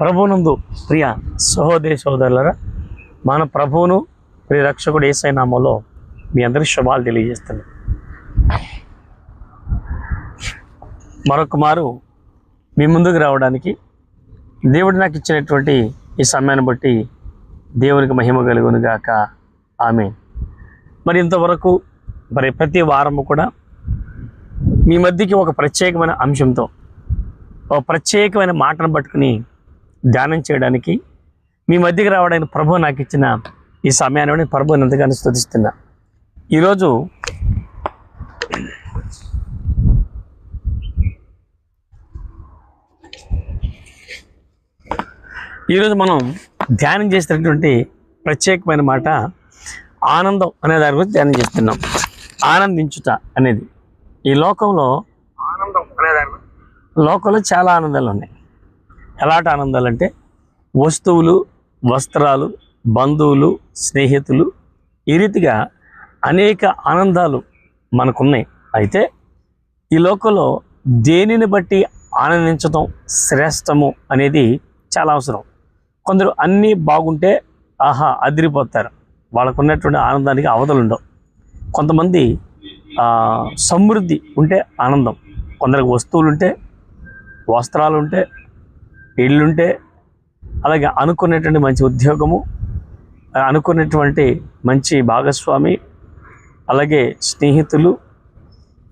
ప్రభునందు ప్రియ సహోదరి సహోదరులరా మన ప్రభువును ప్రియ రక్షకుడు ఏసైనామలో మీ అందరి శుభాలు తెలియజేస్తున్నాను మరొక మారు మీ ముందుకు రావడానికి దేవుడు నాకు ఇచ్చినటువంటి ఈ సమయాన్ని బట్టి దేవునికి మహిమ కలుగును గాక. ఆమె మరి ఇంతవరకు మరి ప్రతి వారము కూడా మీ మధ్యకి ఒక ప్రత్యేకమైన అంశంతో ఒక ప్రత్యేకమైన మాటను పట్టుకుని ధ్యానం చేయడానికి మీ మధ్యకి రావడానికి ప్రభు నాకు ఇచ్చిన ఈ సమయాన్ని ప్రభుని ఎంతగానో స్తుతిస్తున్నా ఈరోజు ఈరోజు మనం ధ్యానం చేసినటువంటి ప్రత్యేకమైన మాట ఆనందం అనే దాని గురించి ధ్యానం చేస్తున్నాం. ఆనందించుట అనేది. ఈ లోకంలో ఆనందం అనే దాని లోకంలో చాలా ఆనందాలు ఉన్నాయి. ఎలాంటి ఆనందాలు అంటే వస్తువులు వస్త్రాలు బంధువులు స్నేహితులు ఈ రీతిగా అనేక ఆనందాలు మనకున్నాయి. అయితే ఈ లోకంలో దేనిని బట్టి ఆనందించడం శ్రేష్టము అనేది చాలా అవసరం. కొందరు అన్నీ బాగుంటే ఆహా అదిరిపోతారు. వాళ్ళకు ఉన్నటువంటి ఆనందానికి అవతలు ఉండవు. కొంతమంది సమృద్ధి ఉంటే ఆనందం. కొందరికి వస్తువులు ఉంటే వస్త్రాలు ఉంటే ఇళ్ళుంటే అలాగే అనుకున్నటువంటి మంచి ఉద్యోగము ఆ, అనుకున్నటువంటి మంచి భాగస్వామి అలాగే స్నేహితులు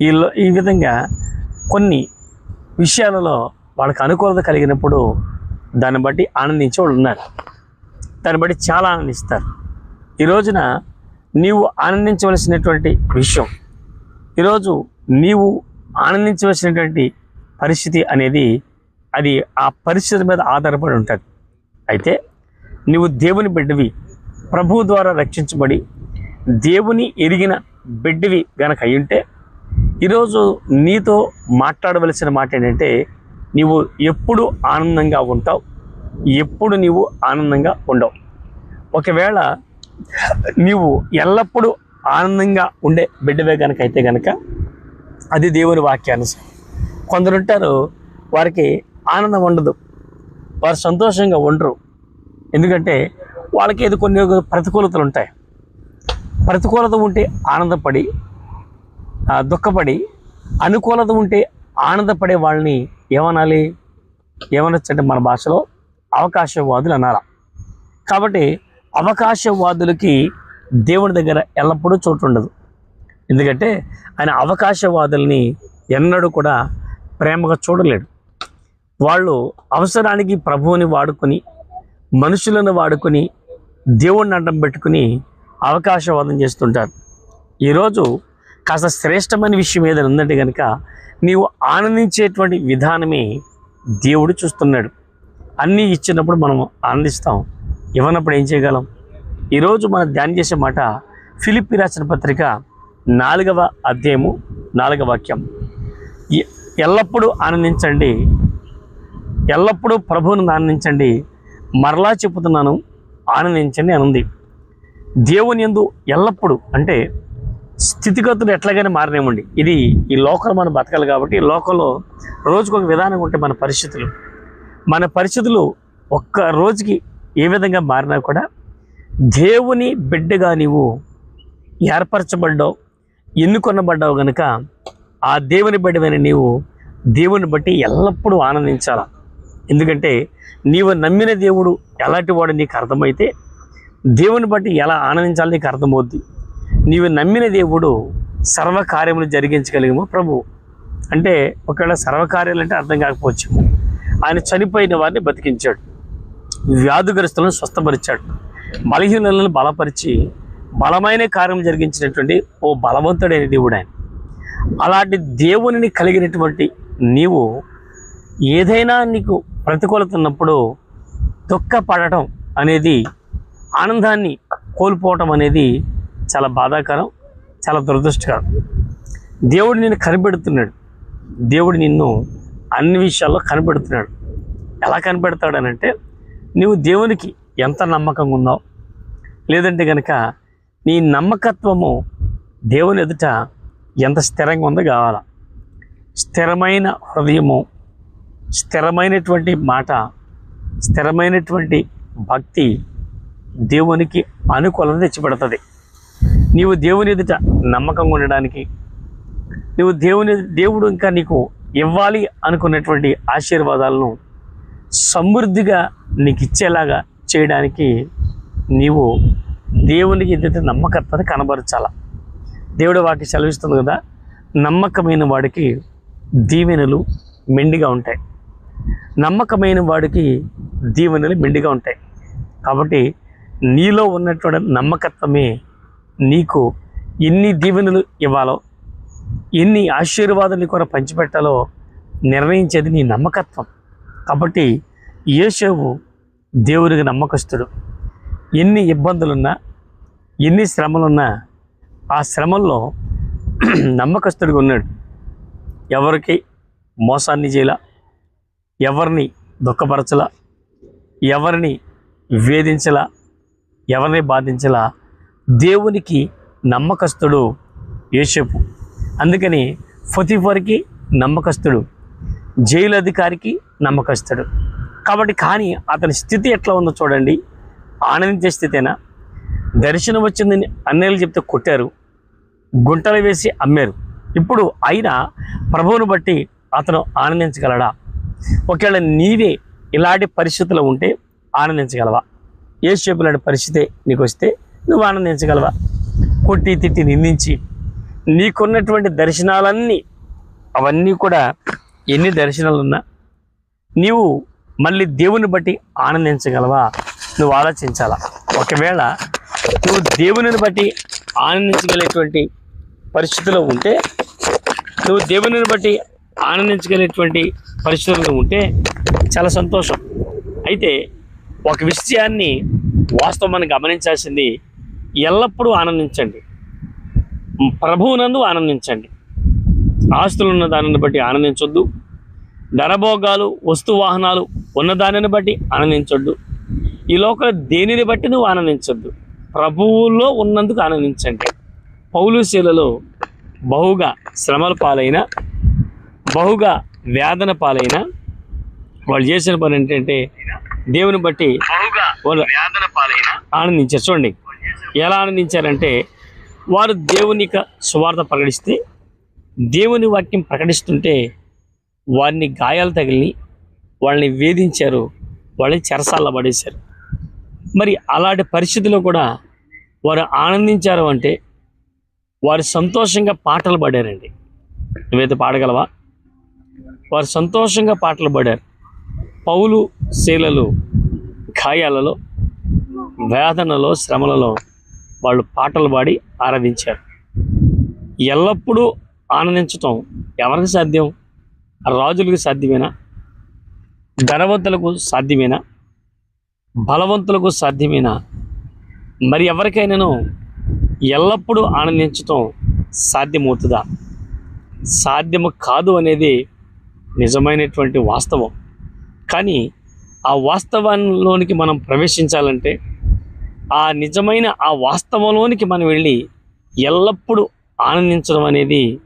వీళ్ళు ఈ విధంగా కొన్ని విషయాలలో వాళ్ళకి అనుకూలత కలిగినప్పుడు దాన్ని బట్టి ఆనందించే వాళ్ళు ఉన్నారు. దాన్ని బట్టి చాలా ఆనందిస్తారు. ఈ రోజున నీవు ఆనందించవలసినటువంటి విషయం ఈరోజు నీవు ఆనందించవలసినటువంటి పరిస్థితి అనేది అది ఆ పరిస్థితి మీద ఆధారపడి ఉంటుంది. అయితే నీవు దేవుని బిడ్డవి ప్రభువు ద్వారా రక్షించబడి దేవుని ఎరిగిన బిడ్డవి గనక అయ్యుంటే ఈరోజు నీతో మాట్లాడవలసిన మాట ఏంటంటే నీవు ఎప్పుడు ఆనందంగా ఉంటావు ఎప్పుడు నీవు ఆనందంగా ఉండవు. ఒకవేళ నీవు ఎల్లప్పుడూ ఆనందంగా ఉండే బిడ్డవే కనుక అయితే కనుక అది దేవుని వాక్యానుసారం. కొందరుంటారు వారికి ఆనందం ఉండదు. వారు సంతోషంగా ఉండరు. ఎందుకంటే వాళ్ళకి ఏదో కొన్ని ప్రతికూలతలు ఉంటాయి. ప్రతికూలత ఉంటే ఆనందపడి దుఃఖపడి అనుకూలత ఉంటే ఆనందపడే వాళ్ళని ఏమనాలి? ఏమనొచ్చంటే మన భాషలో అవకాశవాదులు అనాల. కాబట్టి అవకాశవాదులకి దేవుని దగ్గర ఎల్లప్పుడూ చోటు ఉండదు. ఎందుకంటే ఆయన అవకాశవాదుల్ని ఎన్నడూ కూడా ప్రేమగా చూడలేడు. వాళ్ళు అవసరానికి ప్రభువుని వాడుకొని మనుషులను వాడుకొని దేవుణ్ణి అడ్డం పెట్టుకుని అవకాశవాదం చేస్తుంటారు. ఈరోజు కాస్త శ్రేష్టమైన విషయం ఏదైనా ఉందంటే కనుక నీవు ఆనందించేటువంటి విధానమే దేవుడు చూస్తున్నాడు. అన్నీ ఇచ్చినప్పుడు మనం ఆనందిస్తాం. ఇవ్వనప్పుడు ఏం చేయగలం? ఈరోజు మనం ధ్యానం చేసే మాట ఫిలిప్పి రాసిన పత్రిక నాలుగవ అధ్యాయము నాలుగవ వాక్యం. ఎల్లప్పుడూ ఆనందించండి. ఎల్లప్పుడూ ప్రభువును ఆనందించండి మరలా చెప్తున్నాను ఆనందించండి అని ఉంది దేవుని యందు ఎల్లప్పుడూ అంటే స్థితిగతులు ఎట్లాగైనా మారనేమండి ఇది ఈ లోకంలో మనం బతకాలి కాబట్టి ఈ లోకంలో రోజుకు ఒక విధానం ఉంటే మన పరిస్థితులు. మన పరిస్థితులు ఒక్క రోజుకి ఏ విధంగా మారినా కూడా దేవుని బిడ్డగా నీవు ఏర్పరచబడ్డావు ఎన్నుకొనబడ్డావు గనుక ఆ దేవుని బిడ్డమైన నీవు దేవుని బట్టి ఎల్లప్పుడూ ఆనందించాలా? ఎందుకంటే నీవు నమ్మిన దేవుడు ఎలాంటి వాడు నీకు అర్థమైతే దేవుని బట్టి ఎలా ఆనందించాలో నీకు అర్థమవుద్ది. నీవు నమ్మిన దేవుడు సర్వకార్యములు జరిగించగలిగేమో ప్రభు. అంటే ఒకవేళ సర్వకార్యాలు అంటే అర్థం కాకపోవచ్చు. ఆయన చనిపోయిన వారిని బతికించాడు. వ్యాధిగ్రస్తులను స్వస్థపరిచాడు. బలహీనులను బలపరిచి బలమైన కార్యం జరిగించినటువంటి ఓ బలవంతుడైన దేవుడు ఆయన. అలాంటి దేవునిని కలిగినటువంటి నీవు ఏదైనా నీకు ప్రతికూలత ఉన్నప్పుడు దుఃఖపడటం అనేది ఆనందాన్ని కోల్పోవటం అనేది చాలా బాధాకరం చాలా దురదృష్టకరం. దేవుడు నిన్ను కనిపెడుతున్నాడు. దేవుడు నిన్ను అన్ని విషయాల్లో కనిపెడుతున్నాడు. ఎలా కనిపెడతాడనంటే నువ్వు దేవునికి ఎంత నమ్మకంగా ఉన్నావు? లేదంటే కనుక నీ నమ్మకత్వము దేవుని ఎదుట ఎంత స్థిరంగా ఉందో కావాలా? స్థిరమైన హృదయము స్థిరమైనటువంటి మాట స్థిరమైనటువంటి భక్తి దేవునికి అనుకూలత తెచ్చిపెడుతుంది. నీవు దేవుని ఎదుట నమ్మకంగా ఉండడానికి నువ్వు దేవుని దేవుడు ఇంకా నీకు ఇవ్వాలి అనుకున్నటువంటి ఆశీర్వాదాలను సమృద్ధిగా నీకు ఇచ్చేలాగా చేయడానికి నీవు దేవునికి ఎదుట నమ్మకత్వాన్ని కనబరచాల. దేవుడు వాకి సెలవిస్తుంది కదా నమ్మకమైన వాడికి దీవెనలు మెండిగా ఉంటాయి. నమ్మకమైన వాడికి దీవెనలు మెండిగా ఉంటాయి. కాబట్టి నీలో ఉన్నటువంటి నమ్మకత్వమే నీకు ఎన్ని దీవెనలు ఇవ్వాలో ఎన్ని ఆశీర్వాదాలు కూడా పంచిపెట్టాలో నిర్ణయించేది నీ నమ్మకత్వం. కాబట్టి యేషోవు దేవునికి నమ్మకస్తుడు. ఎన్ని ఇబ్బందులున్నా ఎన్ని శ్రమలున్నా ఆ శ్రమల్లో నమ్మకస్తుడిగా ఉన్నాడు. ఎవరికి మోసాన్ని చేయాల ఎవరిని దుఃఖపరచలా? ఎవరిని వేధించలా? ఎవరిని బాధించలా? దేవునికి నమ్మకస్తుడు యేషపు అందుకని ఫతిఫర్కి నమ్మకస్తుడు జైలు అధికారికి నమ్మకస్తుడు. కాబట్టి కానీ అతని స్థితి ఎట్లా ఉందో చూడండి. ఆనందించే స్థితేనా? దర్శనం వచ్చిందని అన్నయ్యలు చెప్తే కొట్టారు. గుంటలు వేసి అమ్మారు. ఇప్పుడు అయినా ప్రభువును బట్టి అతను ఆనందించగలడా? ఒకవేళ నీవే ఇలాంటి పరిస్థితులు ఉంటే ఆనందించగలవా? ఏ లాంటి పరిస్థితి నీకు వస్తే నువ్వు ఆనందించగలవా? కొట్టి తిట్టి నిందించి నీకున్నటువంటి దర్శనాలన్నీ అవన్నీ కూడా ఎన్ని దర్శనాలున్నా నీవు మళ్ళీ దేవుని బట్టి ఆనందించగలవా? నువ్వు ఆలోచించాలా? ఒకవేళ నువ్వు దేవునిని బట్టి ఆనందించగలేటువంటి పరిస్థితిలో ఉంటే నువ్వు దేవునిని బట్టి ఆనందించగలేటువంటి పరిశుభ్రంగా ఉంటే చాలా సంతోషం. అయితే ఒక విషయాన్ని వాస్తవం మనం గమనించాల్సింది ఎల్లప్పుడూ ఆనందించండి. ప్రభువునందు ఆనందించండి. ఆస్తులు ఉన్న దానిని బట్టి ఆనందించొద్దు. ధనభోగాలు వస్తు వాహనాలు ఉన్న దానిని బట్టి ఆనందించొద్దు. ఈ లోకల దేనిని బట్టి నువ్వు ఆనందించొద్దు? ప్రభువులో ఉన్నందుకు ఆనందించండి. పౌలుశీలలో బహుగా శ్రమల పాలైన బహుగా వేదన పాలైన వాళ్ళు చేసిన పని ఏంటంటే దేవుని బట్టి వాళ్ళు ఆనందించారు. చూడండి. ఎలా ఆనందించారంటే వారు దేవుని యొక్క సువార్త ప్రకటిస్తే దేవుని వాక్యం ప్రకటిస్తుంటే వారిని గాయాలు తగిలి వాళ్ళని వేధించారు వాళ్ళని చెరసాల పడేశారు. మరి అలాంటి పరిస్థితిలో కూడా వారు ఆనందించారు అంటే వారు సంతోషంగా పాటలు పాడారండి. నువ్వైతే పాడగలవా? వారు సంతోషంగా పాటలు పాడారు. పౌలు శీలలు గాయాలలో వేదనలో శ్రమలలో వాళ్ళు పాటలు పాడి ఆరాధించారు. ఎల్లప్పుడూ ఆనందించటం ఎవరికి సాధ్యం? రాజులకు సాధ్యమేనా? ధనవంతులకు సాధ్యమేనా? బలవంతులకు సాధ్యమేనా? మరి ఎవరికైనాను ఎల్లప్పుడూ ఆనందించటం సాధ్యమవుతుందా? సాధ్యము కాదు అనేది నిజమైనటువంటి వాస్తవం. కానీ ఆ వాస్తవంలోనికి మనం ప్రవేశించాలంటే ఆ నిజమైన ఆ వాస్తవంలోనికి మనం వెళ్ళి ఎల్లప్పుడూ ఆనందించడం అనేది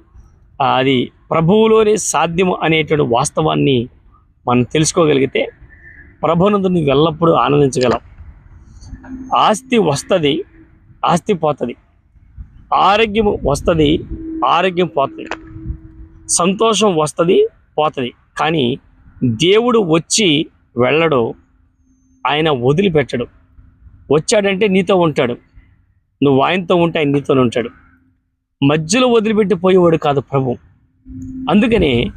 అది ప్రభువులోనే సాధ్యము అనేటువంటి వాస్తవాన్ని మనం తెలుసుకోగలిగితే ప్రభునందుని ఎల్లప్పుడూ ఆనందించగలం ఆస్తి వస్తుంది ఆస్తి పోతుంది. ఆరోగ్యం వస్తుంది ఆరోగ్యం పోతుంది. సంతోషం వస్తుంది పోతుంది. కానీ దేవుడు వచ్చి వెళ్ళడు. ఆయన వదిలిపెట్టడు. వచ్చాడంటే నీతో ఉంటాడు. నువ్వు ఆయనతో ఉంటే ఆయన నీతో ఉంటాడు. మధ్యలో వదిలిపెట్టి పోయేవాడు కాదు ప్రభు. అందుకనే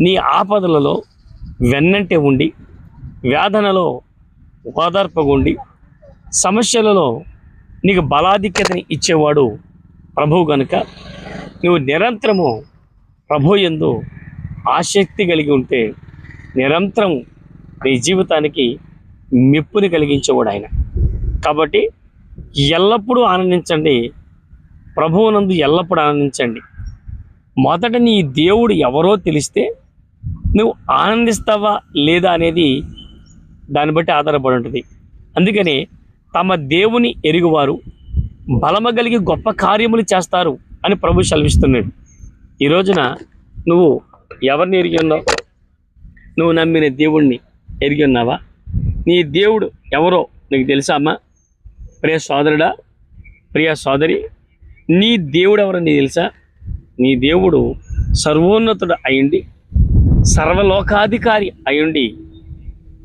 నీ ఆపదలలో వెన్నంటే ఉండి వేదనలో ఓదార్పగుండి సమస్యలలో నీకు బలాధిక్యతని ఇచ్చేవాడు ప్రభువు కనుక నువ్వు నిరంతరము ప్రభు యందు ఆసక్తి కలిగి ఉంటే నిరంతరం నీ జీవితానికి మెప్పుని కలిగించేవాడు ఆయన. కాబట్టి ఎల్లప్పుడూ ఆనందించండి. ప్రభువునందు ఎల్లప్పుడూ ఆనందించండి. మొదట నీ దేవుడు ఎవరో తెలిస్తే నువ్వు ఆనందిస్తావా లేదా అనేది దాన్ని బట్టి ఆధారపడి ఉంటుంది. అందుకని తమ దేవుని ఎరుగువారు బలమ కలిగి గొప్ప కార్యములు చేస్తారు అని ప్రభు సెలవిస్తున్నాడు. ఈ రోజున నువ్వు ఎవరిని ఎరిగి ఉన్నావు? నువ్వు నమ్మిన దేవుణ్ణి ఎరిగి ఉన్నావా? నీ దేవుడు ఎవరో నీకు తెలుసా అమ్మా? ప్రియ సోదరుడా ప్రియ సోదరి నీ దేవుడు ఎవరో తెలుసా? నీ దేవుడు సర్వోన్నతుడు అయ్యండి సర్వలోకాధికారి అయ్యుండి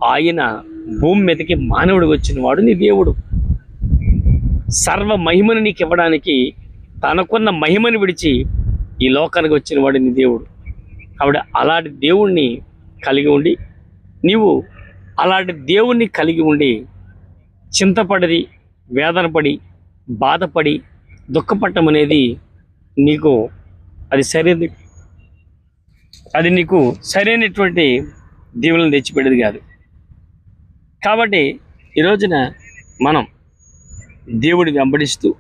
ఆయన భూమి మీదకి మానవుడికి వచ్చిన వాడు నీ దేవుడు. సర్వ మహిమను నీకు ఇవ్వడానికి తనకున్న మహిమను విడిచి ఈ లోకానికి వచ్చిన వాడు నీ దేవుడు. కాబట్టి అలాంటి దేవుణ్ణి కలిగి ఉండి నీవు అలాంటి దేవుణ్ణి కలిగి ఉండి చింతపడి వేదనపడి బాధపడి దుఃఖపడటం అనేది నీకు అది సరైనది. అది నీకు సరైనటువంటి దీవులను తెచ్చిపెట్టేది కాదు. కాబట్టి ఈ రోజున మనం దేవుడి వెంబడిస్తూ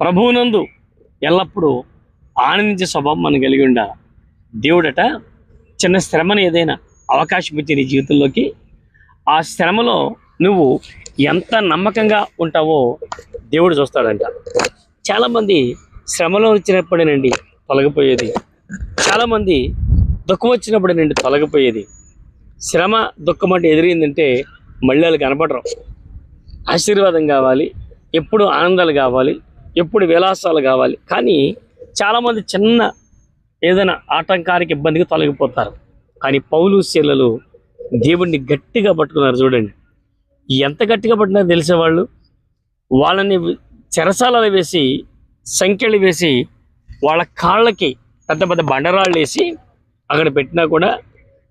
ప్రభువునందు ఎల్లప్పుడూ ఆనందించే స్వభావం మనం కలిగి ఉండాలి. దేవుడట చిన్న శ్రమను ఏదైనా అవకాశం ఇచ్చి నీ జీవితంలోకి ఆ శ్రమలో నువ్వు ఎంత నమ్మకంగా ఉంటావో దేవుడు చూస్తాడంట. చాలామంది శ్రమలో వచ్చినప్పుడేనండి తొలగిపోయేది. చాలామంది దుఃఖం వచ్చినప్పుడేనండి తొలగిపోయేది. శ్రమ దుఃఖం అంటే ఎదిరిందంటే మళ్ళీ వాళ్ళు కనపడరు. ఆశీర్వాదం కావాలి ఎప్పుడు ఆనందాలు కావాలి ఎప్పుడు విలాసాలు కావాలి. కానీ చాలామంది చిన్న ఏదైనా ఆటంకానికి ఇబ్బందికి తొలగిపోతారు. కానీ పౌలు శీలలు దేవుణ్ణి గట్టిగా పట్టుకున్నారు చూడండి. ఎంత గట్టిగా పట్టినా తెలిసేవాళ్ళు వాళ్ళని చెరసాలలో వేసి సంఖ్యలు వేసి వాళ్ళ కాళ్ళకి పెద్ద పెద్ద బండరాళ్ళు వేసి అక్కడ పెట్టినా కూడా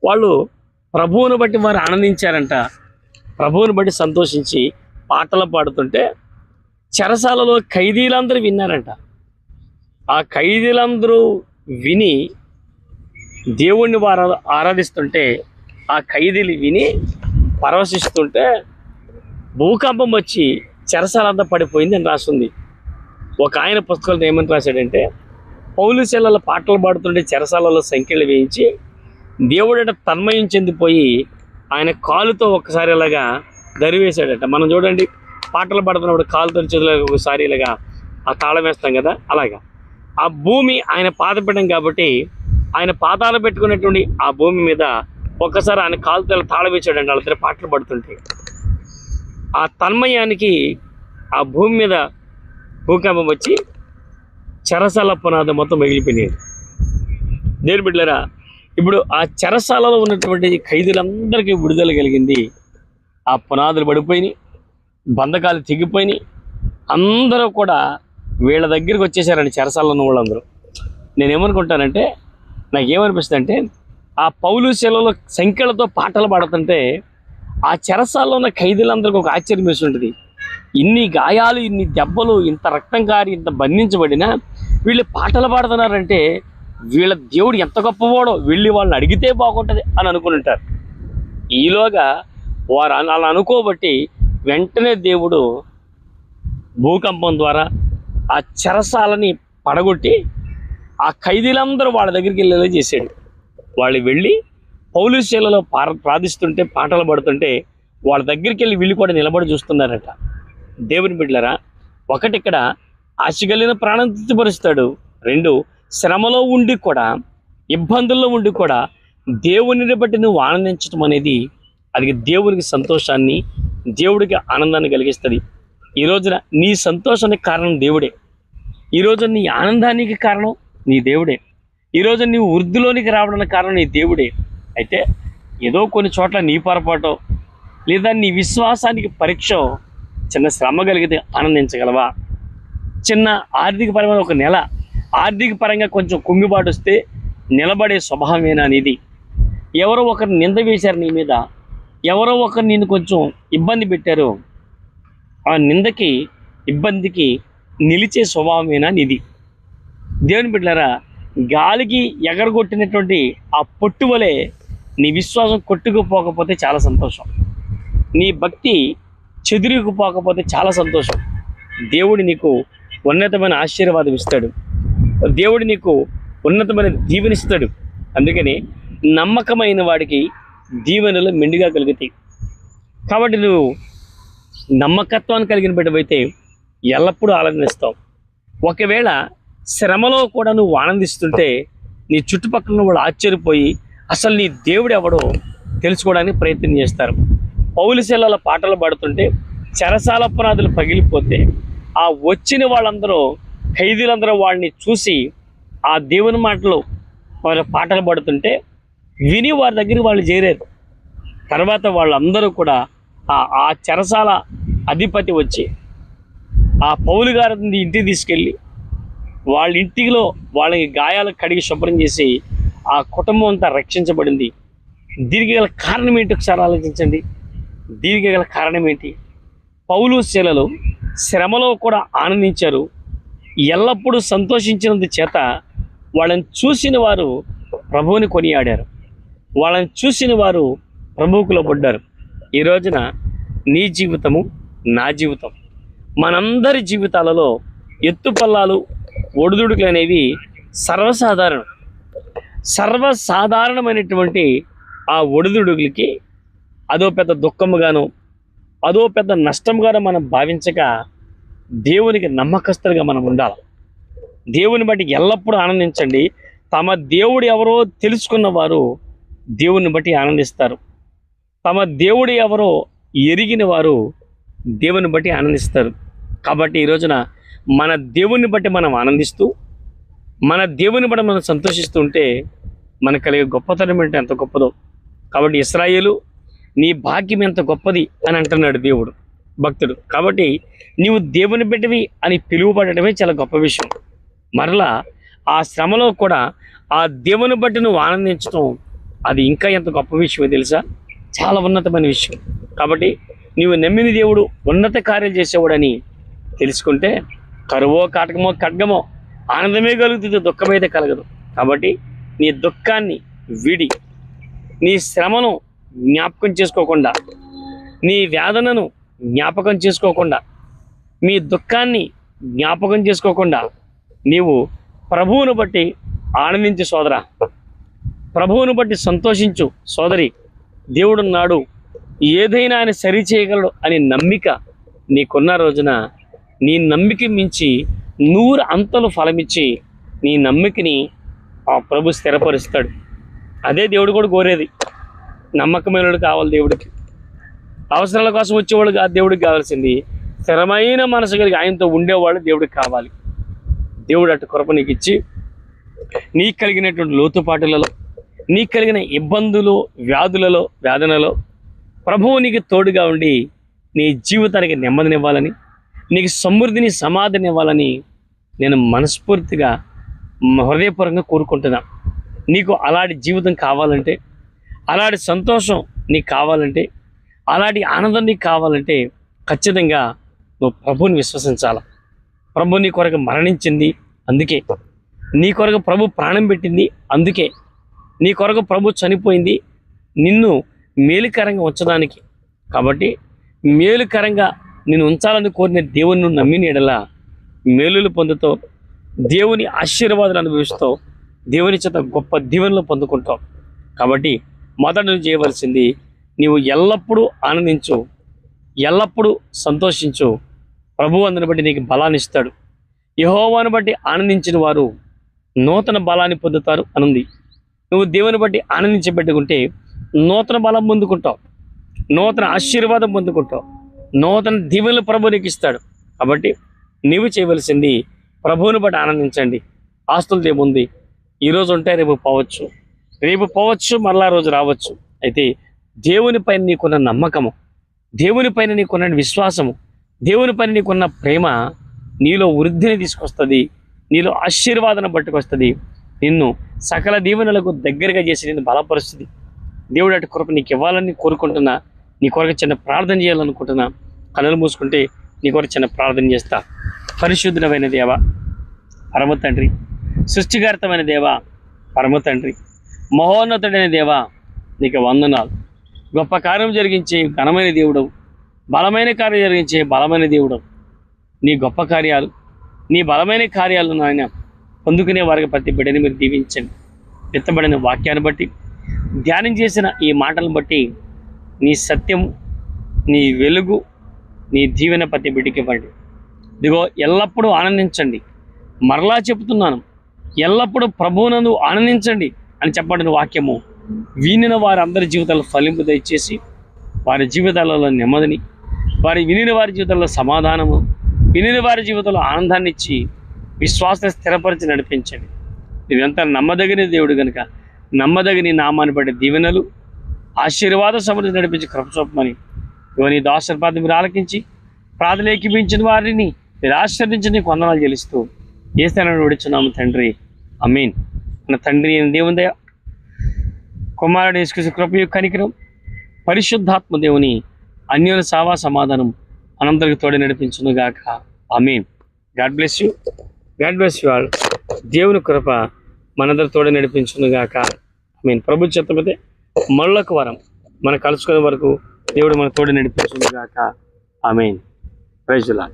వాళ్ళు ప్రభువును బట్టి వారు ఆనందించారంట. ప్రభువుని బట్టి సంతోషించి పాటలు పాడుతుంటే చెరసాలలో ఖైదీలందరూ విన్నారంట. ఆ ఖైదీలందరూ విని దేవుణ్ణి వారు ఆరాధిస్తుంటే ఆ ఖైదీలు విని పరవశిస్తుంటే భూకంపం వచ్చి చెరసాలంతా పడిపోయింది అని రాస్తుంది ఒక ఆయన పుస్తకాలతో ఏమని రాశాడంటే పౌలు పాటలు పాడుతుంటే చెరసాలలో సంఖ్యలు వేయించి దేవుడట తన్మయం చెందిపోయి ఆయన కాలుతో ఒక్కసారి ఇలాగా దరివేశాడట. మనం చూడండి పాటలు పాడుతున్నప్పుడు కాలుతో చేతులు ఒకసారి ఇలాగా ఆ తాళం వేస్తాం కదా అలాగా. ఆ భూమి ఆయన పాత కాబట్టి ఆయన పాతాలు పెట్టుకున్నటువంటి ఆ భూమి మీద ఒక్కసారి ఆయన కాలుతల ఇలా తాళం వాళ్ళిద్దరు పాటలు పడుతుంటే. ఆ తన్మయానికి ఆ భూమి మీద భూకంపం వచ్చి చెరసాల పునాది మొత్తం మిగిలిపోయినాయి. దేని బిడ్డరా ఇప్పుడు ఆ చెరసాలలో ఉన్నటువంటి ఖైదీలందరికీ విడుదల కలిగింది. ఆ పునాదులు పడిపోయినాయి బంధకాలు తెగిపోయినాయి. అందరూ కూడా వీళ్ళ దగ్గరికి వచ్చేసారండి చెరసాలలో ఉన్న వాళ్ళందరూ. నేనేమనుకుంటానంటే నాకేమనిపిస్తుంది అంటే ఆ పౌలు శిలలో సంఖ్యలతో పాటలు పాడుతుంటే ఆ చెరసాల్లో ఉన్న ఖైదీలందరికీ ఒక ఆశ్చర్యం వేసి ఉంటుంది ఇన్ని గాయాలు ఇన్ని దెబ్బలు ఇంత రక్తం కారి ఇంత బంధించబడినా వీళ్ళు పాటలు పాడుతున్నారంటే వీళ్ళ దేవుడు ఎంత గొప్పవాడో వెళ్ళి వాళ్ళని అడిగితే బాగుంటుంది అని అనుకుని ఉంటారు. ఈలోగా వారు అలా అనుకోబట్టి వెంటనే దేవుడు భూకంపం ద్వారా ఆ చెరసాలని పడగొట్టి ఆ ఖైదీలందరూ వాళ్ళ దగ్గరికి వెళ్ళేలా చేశాడు. వాళ్ళు వెళ్ళి పౌలీస్ పార ప్రార్థిస్తుంటే పాటలు పడుతుంటే వాళ్ళ దగ్గరికి వెళ్ళి వీళ్ళు కూడా నిలబడి చూస్తున్నారట. దేవుని బిడ్డలరా ఒకటి ఇక్కడ ఆశ ప్రాణం తృప్తిపరుస్తాడు. రెండు శ్రమలో ఉండి కూడా ఇబ్బందుల్లో ఉండి కూడా దేవునిని బట్టి నువ్వు ఆనందించడం అనేది అది దేవునికి సంతోషాన్ని దేవుడికి ఆనందాన్ని కలిగిస్తుంది. ఈ రోజున నీ సంతోషానికి కారణం దేవుడే. ఈ నీ ఆనందానికి కారణం నీ దేవుడే. ఈ రోజు నీవు వృద్ధిలోనికి రావడానికి కారణం నీ దేవుడే. అయితే ఏదో కొన్ని చోట్ల నీ పొరపాటో లేదా నీ విశ్వాసానికి పరీక్ష చిన్న శ్రమ కలిగితే ఆనందించగలవా? చిన్న ఆర్థిక పరమైన ఒక నెల ఆర్థిక పరంగా కొంచెం కుంగిబాటు వస్తే నిలబడే స్వభావమేనా అనేది ఎవరో ఒకరు నింద వేశారు నీ మీద. ఎవరో ఒకరు నేను కొంచెం ఇబ్బంది పెట్టారు. ఆ నిందకి ఇబ్బందికి నిలిచే స్వభావమేనా నిధి? దేవుని బిడ్డలారా గాలికి ఎగరగొట్టినటువంటి ఆ పొట్టు వలె నీ విశ్వాసం కొట్టుకుపోకపోతే చాలా సంతోషం. నీ భక్తి చెదిరికుపోకపోతే చాలా సంతోషం. దేవుడు నీకు ఉన్నతమైన ఆశీర్వాదం ఇస్తాడు. దేవుడు నీకు ఉన్నతమైన దీవెనిస్తాడు. అందుకని నమ్మకమైన వాడికి దీవెనలు మెండుగా కలుగుతాయి. కాబట్టి నువ్వు నమ్మకత్వాన్ని కలిగిన బిడ్డవైతే ఎల్లప్పుడూ ఆనందిస్తావు. ఒకవేళ శ్రమలో కూడా నువ్వు ఆనందిస్తుంటే నీ చుట్టుపక్కల ఉన్న వాళ్ళు ఆశ్చర్యపోయి అసలు నీ దేవుడు ఎవడో తెలుసుకోవడానికి ప్రయత్నం చేస్తారు. పౌలిశీల పాటలు పాడుతుంటే చెరసాల పగిలిపోతే ఆ వచ్చిన వాళ్ళందరూ ఖైదీలందరూ వాళ్ళని చూసి ఆ దేవుని మాటలు వాళ్ళ పాటలు పాడుతుంటే విని వారి దగ్గర వాళ్ళు చేరారు. తర్వాత వాళ్ళందరూ కూడా ఆ చెరసాల అధిపతి వచ్చి ఆ పౌలు గారిని ఇంటికి తీసుకెళ్ళి వాళ్ళ ఇంటిలో వాళ్ళకి గాయాలు కడిగి శుభ్రం చేసి ఆ కుటుంబం అంతా రక్షించబడింది. దీనికి గల కారణం ఏంటి ఒకసారి ఆలోచించండి. దీనికి గల కారణం ఏంటి? పౌలు శీలలు శ్రమలో కూడా ఆనందించారు. ఎల్లప్పుడూ సంతోషించినందు చేత వాళ్ళని చూసిన వారు ప్రభువుని కొనియాడారు. వాళ్ళని చూసిన వారు ప్రభువుకులో పడ్డారు. ఈ రోజున నీ జీవితము నా జీవితం. మనందరి జీవితాలలో ఎత్తుపల్లాలు ఒడిదుడుకులు అనేవి సర్వసాధారణం. సర్వసాధారణమైనటువంటి ఆ ఒడిదుడుకులకి అదో పెద్ద దుఃఖముగాను అదో పెద్ద నష్టముగాను మనం భావించక దేవునికి నమ్మకస్తులుగా మనం ఉండాలి. దేవుని బట్టి ఎల్లప్పుడూ ఆనందించండి. తమ దేవుడు ఎవరో తెలుసుకున్న వారు దేవుని బట్టి ఆనందిస్తారు. తమ దేవుడు ఎవరో ఎరిగిన వారు దేవుని బట్టి ఆనందిస్తారు. కాబట్టి ఈ రోజున మన దేవుని బట్టి మనం ఆనందిస్తూ మన దేవుని బట్టి మనం సంతోషిస్తూ ఉంటే మనకు కలిగే గొప్పతనం ఏంటి? ఎంత గొప్పదో. కాబట్టి ఇస్రాయేలు నీ భాగ్యం ఎంత గొప్పది అని అంటున్నాడు దేవుడు భక్తుడు. కాబట్టి నీవు దేవుని బిడ్డవి అని పిలువబడటమే చాలా గొప్ప విషయం. మరలా ఆ శ్రమలో కూడా ఆ దేవుని బట్టి నువ్వు ఆనందించడం అది ఇంకా ఎంత గొప్ప విషయమో తెలుసా? చాలా ఉన్నతమైన విషయం. కాబట్టి నీవు నమ్మిన దేవుడు ఉన్నత కార్యాలు చేసేవాడని తెలుసుకుంటే కరువో కాటకమో ఖడ్గమో ఆనందమే కలుగుతుంది దుఃఖమైతే కలగదు. కాబట్టి నీ దుఃఖాన్ని విడి నీ శ్రమను జ్ఞాపకం చేసుకోకుండా నీ వేదనను జ్ఞాపకం చేసుకోకుండా మీ దుఃఖాన్ని జ్ఞాపకం చేసుకోకుండా నీవు ప్రభువును బట్టి ఆనందించు సోదరా. ప్రభువును బట్టి సంతోషించు సోదరి. దేవుడున్నాడు. ఏదైనా ఆయన సరి చేయగలడు అనే నమ్మిక నీకున్న రోజున నీ నమ్మిక మించి నూరు అంతలు ఫలమిచ్చి నీ నమ్మికని ఆ ప్రభు స్థిరపరుస్తాడు. అదే దేవుడు కూడా కోరేది. నమ్మకమైనడు కావాలి దేవుడికి. అవసరాల కోసం వచ్చేవాడు కాదు దేవుడికి కావాల్సింది. స్థిరమైన మనసు కలిగి ఆయనతో ఉండేవాడు దేవుడికి కావాలి. దేవుడు అటు కృప నీకు ఇచ్చి నీకు కలిగినటువంటి లోతుపాటులలో నీకు కలిగిన ఇబ్బందులు వ్యాధులలో వేదనలో ప్రభువు నీకు తోడుగా ఉండి నీ జీవితానికి నెమ్మదినివ్వాలని నీకు సమృద్ధిని సమాధినివ్వాలని నేను మనస్ఫూర్తిగా హృదయపూర్వకంగా కోరుకుంటున్నా. నీకు అలాంటి జీవితం కావాలంటే అలాంటి సంతోషం నీకు కావాలంటే అలాంటి ఆనందం నీకు కావాలంటే ఖచ్చితంగా నువ్వు ప్రభువుని విశ్వసించాలి. ప్రభు నీ కొరకు మరణించింది అందుకే. నీ కొరకు ప్రభు ప్రాణం పెట్టింది అందుకే. నీ కొరకు ప్రభు చనిపోయింది. నిన్ను మేలుకరంగా ఉంచడానికి. కాబట్టి మేలుకరంగా నేను ఉంచాలని కోరిన దేవుని నమ్మిన ఎడల మేలులు పొందుతావు. దేవుని ఆశీర్వాదాలు అనుభవిస్తావు. దేవుని చేత గొప్ప దీవెనలు పొందుకుంటావు. కాబట్టి మొదట నువ్వు చేయవలసింది నీవు ఎల్లప్పుడూ ఆనందించు. ఎల్లప్పుడూ సంతోషించు. ప్రభు అందుని బట్టి నీకు బలాన్ని ఇస్తాడు. యహోవాను బట్టి ఆనందించిన వారు నూతన బలాన్ని పొందుతారు అనుంది. నువ్వు దేవుని బట్టి ఆనందించబెట్టుకుంటే నూతన బలం పొందుకుంటావు. నూతన ఆశీర్వాదం పొందుకుంటావు. నూతన దీవెనలు ప్రభు నీకు ఇస్తాడు. కాబట్టి నీవు చేయవలసింది ప్రభువుని బట్టి ఆనందించండి. ఆస్తులు ఏముంది ఈరోజు ఉంటే రేపు పోవచ్చు. రేపు పోవచ్చు మరలా రోజు రావచ్చు. అయితే దేవుని పైన నీకున్న నమ్మకము దేవుని పైన నీకున్న విశ్వాసము దేవుని పైన నీకున్న ప్రేమ నీలో వృద్ధిని తీసుకొస్తుంది. నీలో ఆశీర్వాదం పట్టుకొస్తుంది. నిన్ను సకల దీవెనలకు దగ్గరగా చేసి నిన్ను బలపరుస్తుంది. దేవుడు అటు కొరకు నీకు ఇవ్వాలని కోరుకుంటున్నా. నీ కొరకు చిన్న ప్రార్థన చేయాలనుకుంటున్నా. కనులు మూసుకుంటే నీ కొరకు చిన్న ప్రార్థన చేస్తా. పరిశుద్ధమైన దేవ పరమ తండ్రి సృష్టికర్తమైన దేవ పరమ తండ్రి మహోన్నతుడైన దేవ నీకు వందనాలు. గొప్ప కార్యం జరిగించే ఘనమైన దేవుడు బలమైన కార్యం జరిగించే బలమైన దేవుడు. నీ గొప్ప కార్యాలు నీ బలమైన కార్యాలు నాయన పొందుకునే వారికి ప్రతి బిడ్డని మీరు దీవించండి. విత్తబడిన వాక్యాన్ని బట్టి ధ్యానం చేసిన ఈ మాటలను బట్టి నీ సత్యం నీ వెలుగు నీ దీవెన ప్రతి బిడ్డకి ఇవ్వండి. ఇదిగో ఎల్లప్పుడూ ఆనందించండి. మరలా చెబుతున్నాను ఎల్లప్పుడూ ప్రభువునందు ఆనందించండి అని చెప్పబడిన వాక్యము వినిన వారందరి జీవితాలు ఫలింపు దయచేసి వారి జీవితాలలో నెమ్మదిని వారి వినిన వారి జీవితంలో సమాధానము వినిన వారి జీవితంలో ఆనందాన్ని ఇచ్చి విశ్వాస స్థిరపరిచి నడిపించండి. నువ్వెంత నమ్మదగిన దేవుడు కనుక నమ్మదగిన నామాన్ని బట్టి దీవెనలు ఆశీర్వాద సమృద్ధి నడిపించి కృపచొప్పమని ఇవన్నీ దాసరపాద మీరు ఆలకించి ప్రార్థన వారిని మీరు ఆశీర్వదించి నీకు వందనాలు చెల్లిస్తూ ఏ స్థానాన్ని విడుచున్నాము తండ్రి. అమీన్ మన తండ్రి అయిన దేవుని దయ కుమారుడు యేసుక్రీస్తు కృపయు కనికరం పరిశుద్ధాత్మ దేవుని అన్యోన సావా సమాధానం అనంతరికి తోడి నడిపించును గాక amen god bless you. God bless you all దేవుని కృప మనందరి తోడ నడిపించునుగాక. ఐ మీన్ ప్రభు చెత్తపోతే మళ్ళొక వరం. మనం కలుసుకునే వరకు దేవుడు మన తోడ నడిపించుగాక ఐ మీన్ ప్రైజులా